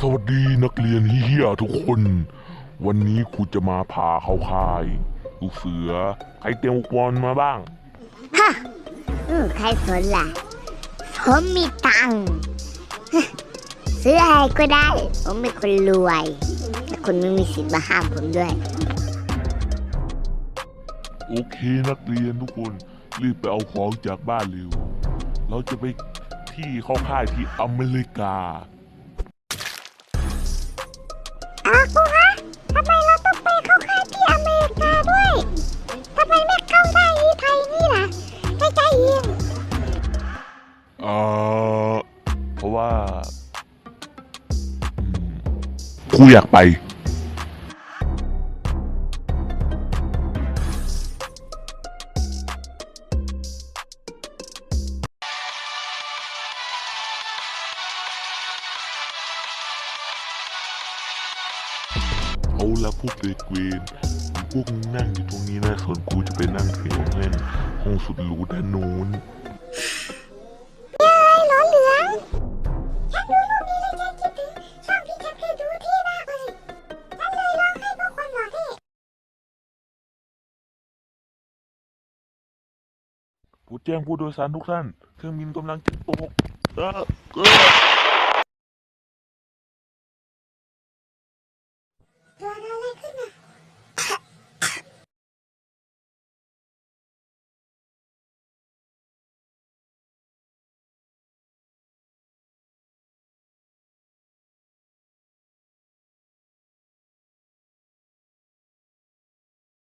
สวัสดีนักเรียนเฮียทุกคน วันนี้ครูจะมาพาเข้าค่ายลูกเสือ ใครเตรียมอุปกรณ์มาบ้าง ฮะอืมใครสนล่ะ ผมมีตังค์ฮะซื้ออะไรก็ได้ ผมเป็นคนรวยแต่คุณไม่มีสิทธิ์มาห้ามผมด้วย โอเคนักเรียนทุกคนรีบไปเอาของจากบ้านเร็ว เราจะไปที่เข้าค่ายที่อเมริกา เออเพราะว่าอืมครูอยากไป เอาละพวกเด็กเวนพวกมึงนั่งอยู่ตรงนี้นะ ส่วนกูจะไปนั่งแถวแน่นห้องสุดหรูด้านนู้น กูแจ้งผู้โดยสารทุกท่าน เครื่องบินกำลังจะตกเออเออ